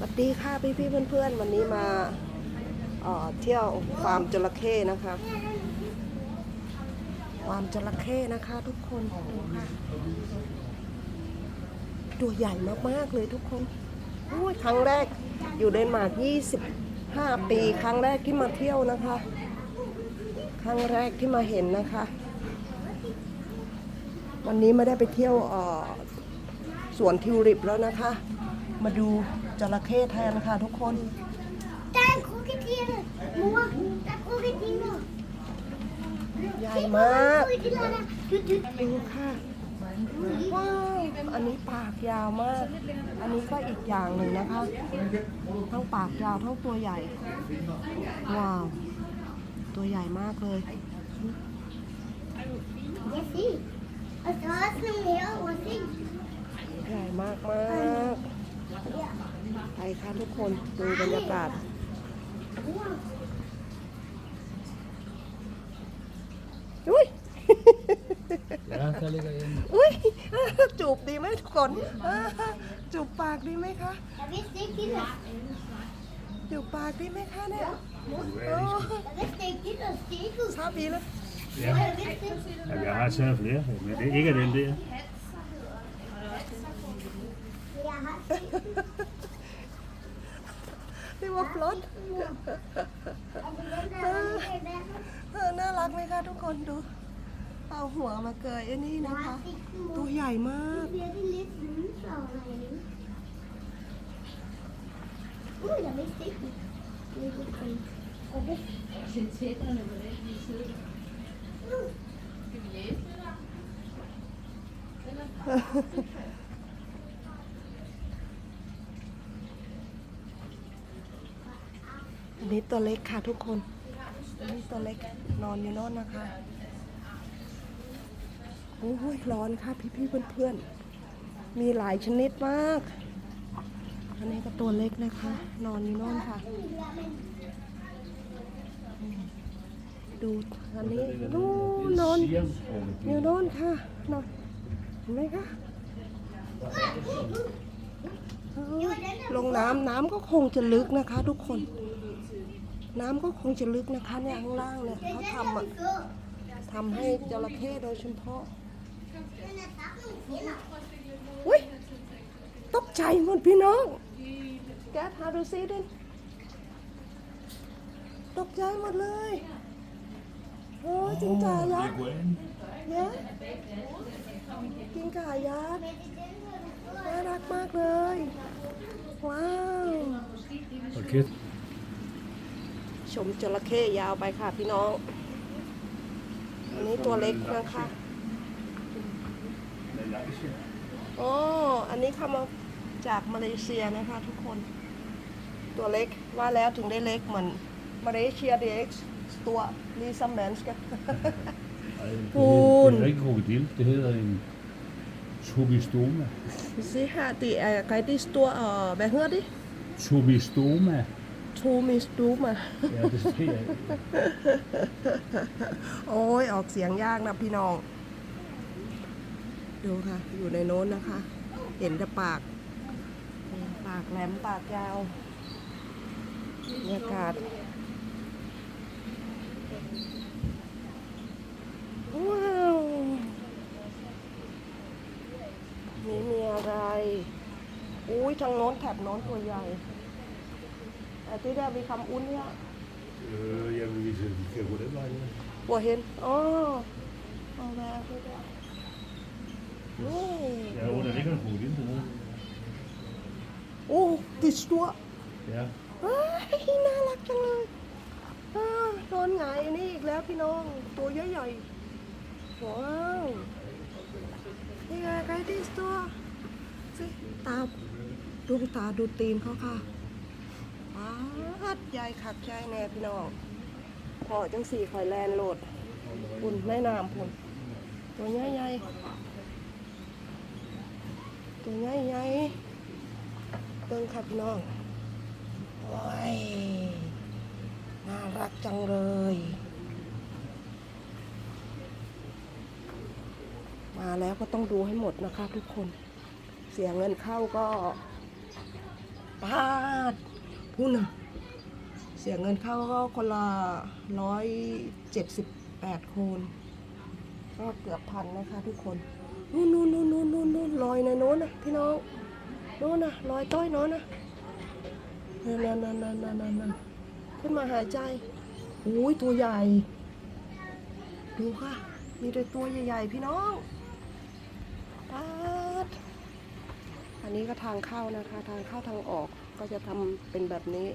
สวัสดีค่ะพี่พี่ๆเพื่อนๆวันนี้มาเที่ยวฟาร์มจระเข้นะคะฟาร์มจระเข้นะคะ ทุกคนดูค่ะตัวใหญ่มากๆเลยทุกคนโอ้ยครั้งแรกอยู่เดนมาร์ก25 ปี ครั้งแรกที่มาเที่ยวนะคะ ครั้งแรกที่มาเห็นนะคะ วันนี้ไม่ได้ไปเที่ยวสวนทิวลิปแล้วนะคะ มาดู จระเข้แทนนะคะทุกคน Där är krokodiller. Moa, där är krokodiller. ใหญ่มาก Krokodillerna. Du, du. ดูค่ะว้าวอันนี้ปากยาวมาก อันนี้ก็อีกอย่างหนึ่งนะคะทั้งปากยาวทั้งตัวใหญ่ ว้าว ตัวใหญ่มากเลย Jag ser. Och så har jag mer och ser. ใหญ่มากมาก ไปค่ะทุกคนดูบรรยากาศ Moa. อุ้ย Ja, der ligger en. อุ้ยจูบดีไหมทุกคนจูบปากดีไหมคะ Jag visste inte det. จูบปากดีไหมคะเนี่ยโอ้ Jag visste inte det. Stig. ชอบดีเลย Ja. Jag visste inte. Jamen, jeg har taget flere, men det er ikke den der. Jag har stig. นี่ว่าฟลอตเออน่ารักไหมคะทุกคนดู เอาหัวมาเกยอ้นี่นะคะ ตัวใหญ่มาก Nu bliver det lidt lysere herinde. Uh, jeg vidste ikke det. Det er lidt fint. Og det... Uh. อันนี้ตัวเล็กค่ะทุกคน อันนี้ตัวเล็กนอนอยู่โนอนนะคะ โอ้ยร้อนค่ะพี่ๆเพื่อนๆ มีหลายชนิดมาก อันนี้ก็ตัวเล็กนะคะ นอนอยู่โน่นค่ะ ดูอันนี้นู่นนอนอยู่โน่นค่ะ นอนเห็นไหมคะลงน้ำน้ำก็คงจะลึกนะคะ ทุกคน น้ำก็คงจะลึกนะคะเนี่ยข้างล่างเนี่ยเขาทำอะทำให้จระเข้โดยเฉพาะอุ้ยตกใจหมดพี่น้อง แกพาดูซิดิตกใจหมดเลยโอ้จิงจ่ายักษ์เยจิงจ่ายักษ์น่ารักมากเลย ว้าว Hold kæft. ชมจระเข้ยาวไปค่ะพี่น้อง อันนี้ตัวเล็กนะคะอ๋ออันนี้เข้ามาจากมาเลเซียนะคะทุกคน ตัวเล็กว่าแล้วถึงได้เล็กเหมือนมาเลเซียเด็กตัวลีซัมแมนส์กัน Ej, det, Hun. hedder, det hedder ikke krokodil, det hedder en tobistoma. Se her, det er rigtig stor, og hvad hedder det? Tobistoma. Tomistoma. Ja, det ser jeg. โอ้ยออกเสียงยากนะพี่น้อง ดูค่ะ อยู่ในโน้นนะคะ เห็นแต่ปาก ปากแหลมปากยาวบรรยากาศว้าวนี่มีอะไร อุ้ยทางโน้นแถบโน้นตัวใหญ่ แต่ที่ได้มีคำอุ้นเนี่ย Øh, jeg vil vise, at vi kan gå den vej. Ja. Hvorhen? Åh, oh, oh, hvad er det der? Nej. Ja, hvor der ligger en krokodil dernede. Oh, det er stort. Ja. เฮ้ยน่ารักจังเลยอ้าวโดนไงายนี่อีกแล้วพี่น้อง ตัวใหญ่ๆ ว้าวนี่ไงไกด์ที่ตัวสิตาดูตาดูตีนเขาค่ะ ว้าดใหญ่ขักใจแน่พี่น้องพอจังสี่คอยแลนโหลดปุ่นแม่น้ำปุ่นตัวใหญ่ๆตัวใหญ่ๆเบิ่งค่ะพี่น้องโอ้ยน่ารักจังเลย มาแล้วก็ต้องดูให้หมดนะคะทุกคน เสียเงินเข้าก็ปาด พูดนเสียเงินเข้าก็คนละร้อยเจ็ดสิบแปดคนก็เกือบพันนะคะทุกคนนู่นนู่นนู่นนู่นนู่นนู่นลอยในโน้นนะพี่น้องโน้นนะลอยต้อยโน้นนะนั่นนั่นนั่นนั่นนั่นนั่นขึ้นมาหายใจโอ้ยตัวใหญ่ ดูค่ะ มีแต่ตัวใหญ่ๆพี่น้องปาดอันนี้ก็ทางเข้านะคะ ทางเข้าทางออก ก็จะทำเป็นแบบนี้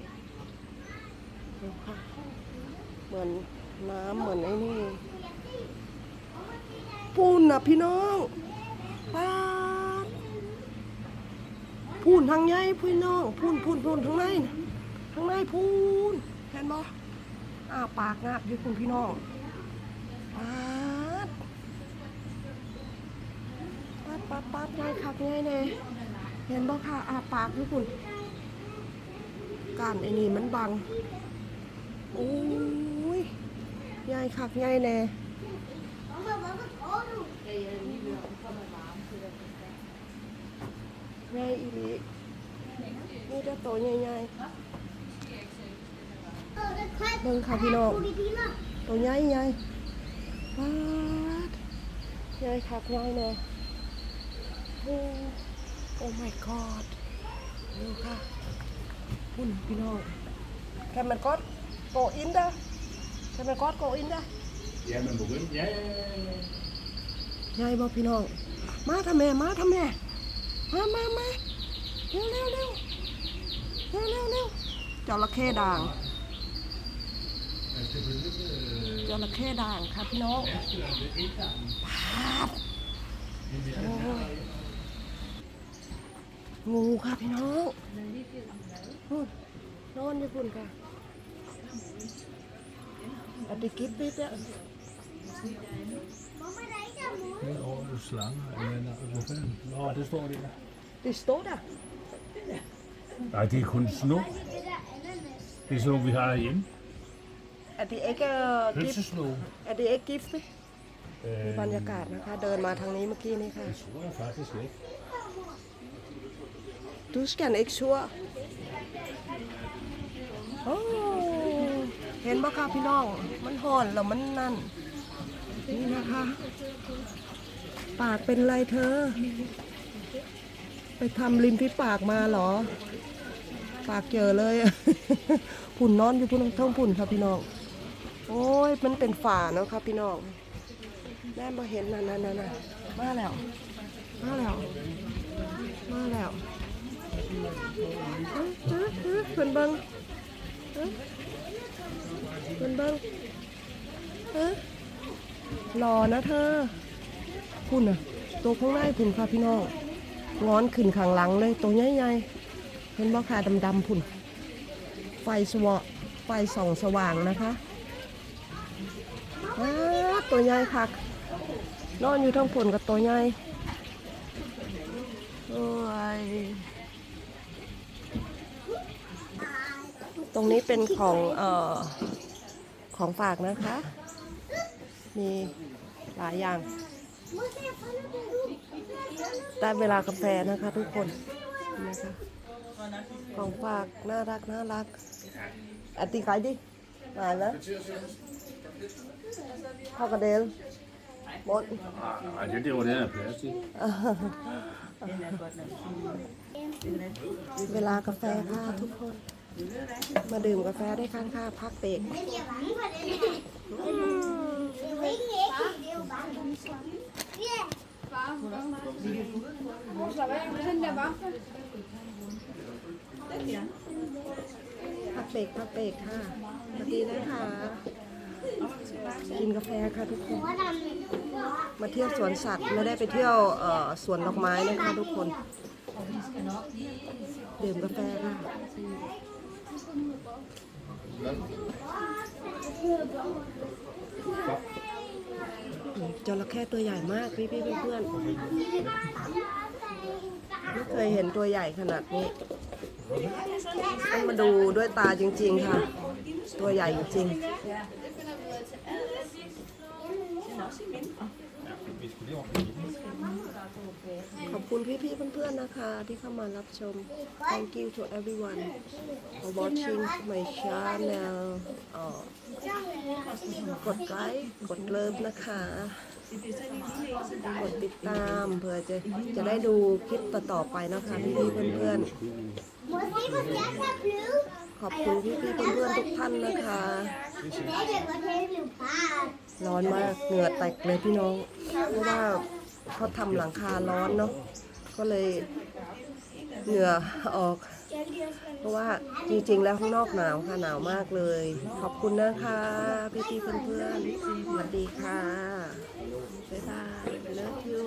ดูค่ะเหมือนน้ำเหมือนไอ้นี่ปูนนะพี่น้องป้าพูนทางใหญ่พี่น้องพูนพูนพูนทางในนทางในพูนเห็นบ่อ้าปากงับอยู่คุณพี่น้องป้าปัดปัดปัดง่ายคักง่ายแน่เห็นบ่ค่ะอาปากทุกคน การไอ้นี่มันบังโอ้ยใหญ่คักใหญ่แน่ Mama, mama, olha. ใหญ่อีหลีนี่จะโตใหญ่ Oh, dat gaat. ๆเบิ่งค่ะพี่น้องโตใหญ่ใหญ่ปาดใหญ่คักใหญ่แน่โอ้โอ้ my god ดูค่ะ พุ่นพี่น้องแคมมันกอดโกอินเด้อแคมมันกอดโกอินเด้อ Ja, men begynd. Ja, ja, ja, ja. ยายบอกพี่น้อง มาทำแม่มาทำแม่มามามาเร็วเร็วเร็วเร็วเร็วเร็วจระเข้ด่างจระเข้ด่างค่ะพี่น้องปาดโอ้ยงูค่ะพี่น้อง นู่นนอนอยู่คุณค่ะอันนี้กิ๊บปิ๊บเนี่ย Mama, daar is een moe. Niet over de slang. En dan er zo fijn. Nå, det står der. ดิสโต้ด่ะ Nej, det er kun sno. Daar zit er ananas. Det er sådan nogle, vi har hjemme. อันนี้เอ็กกิฟ Hønsesno. อันนี้เอ็กกิฟต์ Øh, บรรยากาศนะคะ เดินมาทางนี้เมื่อกี้นี่ค่ะ det tror jeg faktisk ikke. ดูสแกนเอ็กชัว โอ้เห็นบ่คะพี่น้อง มันห่อนแล้วมันนั่น นี่นะคะ ปากเป็นไรเธอ ไปทำริมที่ปากมาเหรอ ปากเจอเลยผุ่นนอนอยู่พุ่นท้องผุ่นค่ะพี่น้อง โอ้ย มันเป็นฝาเนาะค่ะพี่น้องแม่มาเห็นนั่นนั่นนั่นะมาแล้ว มาแล้ว มาแล้วเอ้ยเอ้ยเอ้ยเพิ่นเบังเอ้ย เพิ่นเบังเอ้ยหล่อนะเธอคุณน่ะตัวข้างในคุณค่ะพี่น้องงอนขึ้นข้างหลังเลยตัวใหญ่ๆเห็นบ่ค่ะดำๆพุ่น ไฟสวะไฟส่องสว่างนะคะอ้าตัวใหญ่ค่ะนอนอยู่ทั้งผลกับตัวใหญ่โอ้ยตรงนี้เป็นของเอ่อ ของฝากนะคะ มีหลายอย่าง Moet je van het doen? ได้เวลากาแฟนะคะทุกคนนะคะของฝากน่ารักน่ารักอันตีขายดิมาแล้วข้าวกระเดลหมด Nej, det der var den her plastik. เวลากาแฟค่ะทุกคน มาดื่มกาแฟได้ข้างค่าพักเบรกพักเบรกพักเบรกค่ะสวัสดีนะคะกินกาแฟค่ะทุกคน มาเที่ยวสวนสัตว์ไม่ได้ไปเที่ยวสวนดอกไม้นะคะทุกคน ดื่มกาแฟค่ะ จระเข้ตัวใหญ่มากพี่พี่เพื่อนไม่เคยเห็นตัวใหญ่ขนาดนี้ต้องมาดูด้วยตาจริง ๆ ค่ะ ตัวใหญ่จริง vi ขอบคุณพี่ๆเพื่อนๆนะคะ ที่เข้ามารับชม thank you to everyone for watching my channel กดไลค์กดเลิฟนะคะ กดติดตามเพื่อจะจะได้ดูคลิปต่อๆไปนะคะพี่ๆเพื่อนๆ ขอบคุณพี่เพื่อนๆทุกท่านนะคะ ร้อนมากเหงื่อแตกเลยพี่น้อง เพราะว่าเขาทำหลังคาร้อนเนาะ ก็เลยเหงื่อออก เพราะว่าจริงๆแล้วข้างนอกหนาวค่ะหนาวมากเลย ขอบคุณนะคะพี่ๆเพื่อนๆสวัสดีค่ะบ๊ายบาย love you